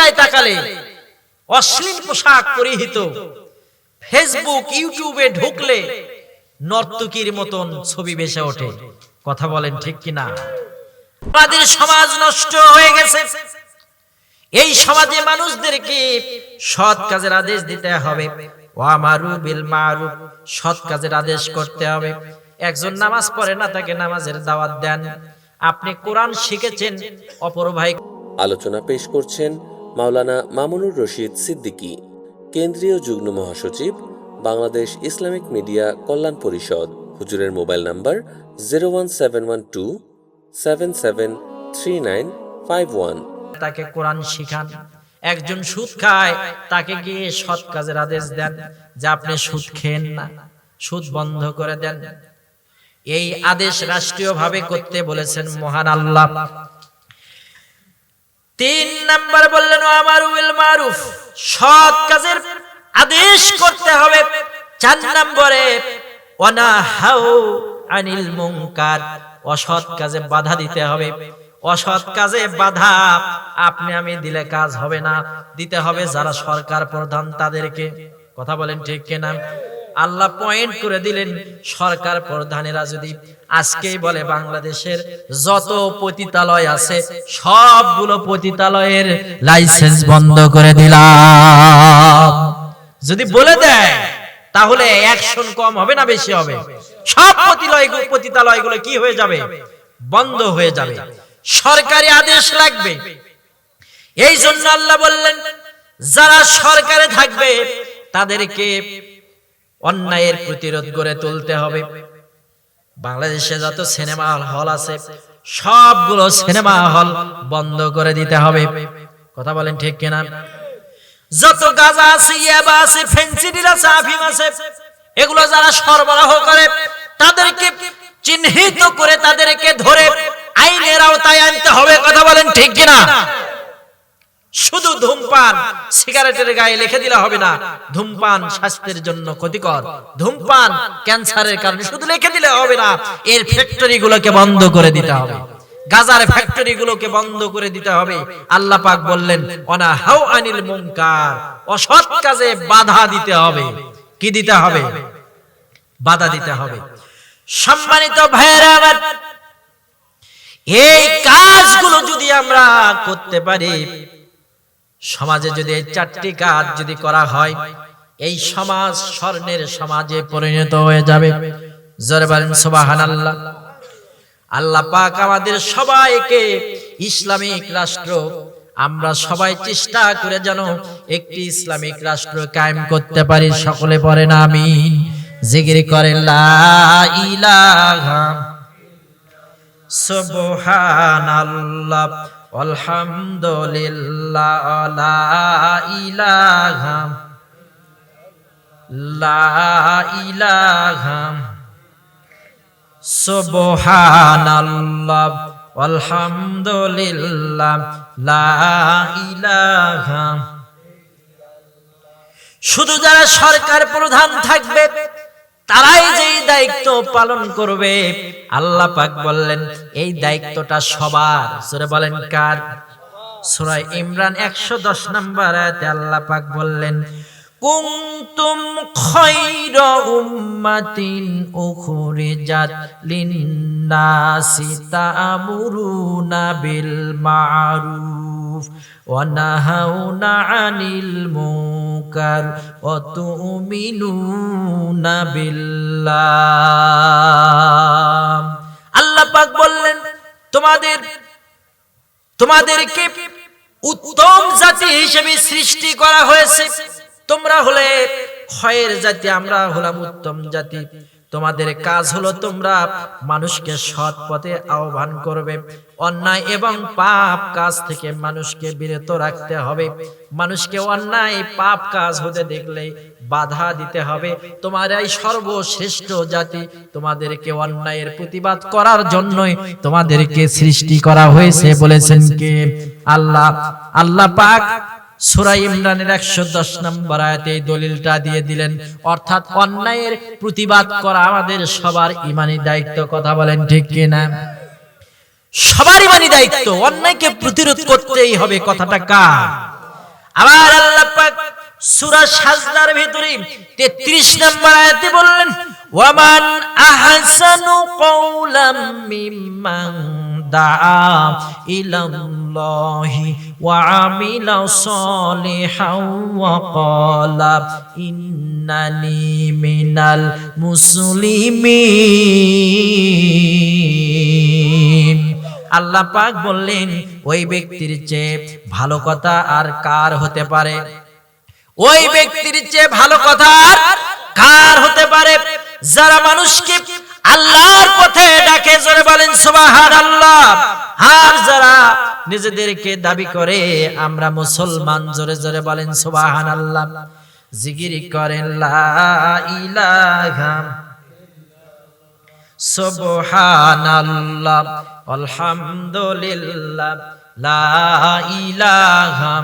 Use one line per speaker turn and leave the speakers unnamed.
পত্রিকায় তাকালে অশ্লীল পোশাক পরিহিত ফেসবুক ইউটিউবে ঢুকলে নর্তকীর মতন ছবি বেসে ওঠে। কথা বলেন ঠিক কিনা? আমাদের সমাজ নষ্ট হয়ে গেছে। এই সমাজে মানুষদেরকে সৎ কাজের আদেশ দিতে হবে। ওয়ামারু বিল মারুফ, সৎ কাজের আদেশ করতে হবে। একজন নামাজ পড়ে না, তাকে নামাজের দাওয়াত দেন। আপনি কোরআন শিখেছেন, অপর ভাই
আলোচনা পেশ করছেন মাওলানা মামুনুর রশিদ সিদ্দিকী, কেন্দ্রীয় যুগ্ম মহাসচিব, বাংলাদেশ ইসলামিক মিডিয়া কল্যাণ পরিষদ। হুজুরের mobile number zero one seven one two, seven seven three nine five one.
তাকে কোরআন শিখান। একজন সুদ খায়, তাকে গিয়ে সৎ কাজের আদেশ দেন, যে আপনি সুদ খেন না, সুদ বন্ধ করে দেন। এই আদেশ রাষ্ট্রীয়ভাবে করতে বলেছেন মহান আল্লাহ। তিন নাম্বার বললেন আমার উইল মারুফ, সৎ কাজের আদেশ করতে হবে। চার নম্বরে অনাহাউ আনিল মুনকার, অসৎ কাজে বাধা দিতে হবে। অসৎ কাজে বাধা আপনি আমি দিলে কাজ হবে না, দিতে হবে যারা সরকার প্রধান তাদেরকে। কথা বলেন ঠিক কিনা? আল্লাহ পয়েন্ট করে দিলেন, সরকার প্রধানেরা যদি আজকেই বলে বাংলাদেশের যত পতিতালয় আছে, সবগুলো পতিতালয়ের লাইসেন্স বন্ধ করে দিলাম। যদি বলে দেয়, তাহলে অ্যাকশন কম হবে না বেশি হবে? সব পতিলয় পতিতালয়গুলো কি হয়ে যাবে? বন্ধ হয়ে যাবে। সরকারি আদেশ লাগবে। এই জন্য আল্লাহ বললেন, যারা সরকারে থাকবে, তাদেরকে অন্যায়ের প্রতিরোধ করে তুলতে হবে। বাংলাদেশে যত সিনেমা হল আছে, সবগুলো সিনেমা হল বন্ধ করে দিতে হবে। কথা বলেন ঠিক কিনা? যত গাঁজা আছে, ইয়াবা আছে ফেন্সিডিল আছে, আফিম আছে, এগুলো যারা সরবরাহ করে, তাদেরকে চিহ্নিত করে তাদেরকে ধরে আইনের আওতায় আনতে হবে। কথা বলেন ঠিক কিনা? শুধু ধূমপান সিগারেটের গায়ে লিখে দিলে হবে না। ধূমপান স্বাস্থ্যের জন্য ক্ষতিকর। ধূমপান ক্যান্সারের কারণে শুধু লিখে দিলে হবে না, এর ফ্যাক্টরি গুলোকে বন্ধ করে দিতে হবে। গাজার ফ্যাক্টরি গুলোকে বন্ধ করে দিতে হবে। আল্লাহ পাক বললেন অনা হাউ আনিল মুনকার? অসৎ কাজে বাধা দিতে হবে। কি দিতে হবে? বাধা দিতে হবে। সম্মানিত ভাইয়েরা আমার, এই কাজগুলো যদি আমরা করতে পারি সমাজে যদি এই চারটি কাজ যদি করা হয়, এই সমাজ স্বর্ণের সমাজে পরিণত হয়ে যাবে। আল্লাহ পাক আমাদের সবাইকে ইসলামিক রাষ্ট্র, আমরা সবাই চেষ্টা করে যেন একটি ইসলামিক রাষ্ট্র কায়েম করতে পারি। সকলে পড়েন আমিন। জিকির করেন সুবহানাল্লাহ। আলহামদুলিল্লাহ লা সুবহানাল্লাহ আলহামদুলিল্লাহ লা শুধু যারা সরকার প্রধান থাকবে তারাই দায়িত্ব পালন করবে। আল্লাহ পাক বললেন, এই দায়িত্বটা সবার। সরে বলেন কার? সূরা ইমরান 110 নম্বর আল্লাহ পাক বললেন, কুনতুম খায়রা উম্মাতিন উখরিজাত লিন-নাসি তা'মুরুনা বিল মা'রুফ। 'আনিল মুনকার ওয়া তু'মিনুনা বিল্লাহ। আল্লাহ পাক বললেন, তোমাদের, তোমাদেরকে উত্তম জাতি হিসেবে সৃষ্টি করা হয়েছে। তোমরা হলে ক্ষয়ের জাতি, আমরা হলাম উত্তম জাতি। তোমাদের কাজ হলো তোমরা মানুষকে সৎ পথে আহ্বান করবে। অন্যায় এবং পাপ কাজ থেকে মানুষকে বিরত রাখতে হবে। মানুষকে অন্যায়, পাপ কাজ হতে দেখলে বাধা দিতে হবে। তোমার এই সর্বশ্রেষ্ঠ জাতি তোমাদেরকে অন্যায়ের প্রতিবাদ করার জন্যই তোমাদেরকে সৃষ্টি করা হয়েছে বলেছেন কে? আল্লাহ। আল্লাহ পাক সূরা ইমরানের 110 নম্বর আয়াতে দলিলটা দিয়ে দিলেন। অর্থাৎ অন্যায়ের প্রতিবাদ করা আমাদের সবার ইমানি দায়িত্ব, কথা বলেন ঠিক কি না সবার ইমানি দায়িত্ব, অন্যায়কে প্রতিরোধ করতেই হবে, কথাটা কার? আবার আল্লাহ পাক সূরা সাজদার ভিতরে 33 নম্বর আয়াতে বললেন ওয়ামান আহসানু কওলাম মিম্মান দাআ ইলাল্লাহি ওয়া আমিলা সলিহান ওয়া মিনাল মুসলিমিন। আল্লাহ পাক বললেন, ওই ব্যক্তির চেয়ে ভালো কথা আর কার হতে পারে? ওই ব্যক্তির চেয়ে ভালো কথা কার হতে পারে? যারা মানুষকে আল্লাহর পথে ডাকে, জোরে বলেন সুবাহান আল্লাহ আর যারা নিজেদেরকে দাবি করে, আমরা মুসলমান জোরে জোরে বলেন সুবাহান আল্লাহ জিগিরি করেন, লা ইলাহা সুবহানাল্লাহ, আলহামদুলিল্লাহ, লা ইলাহা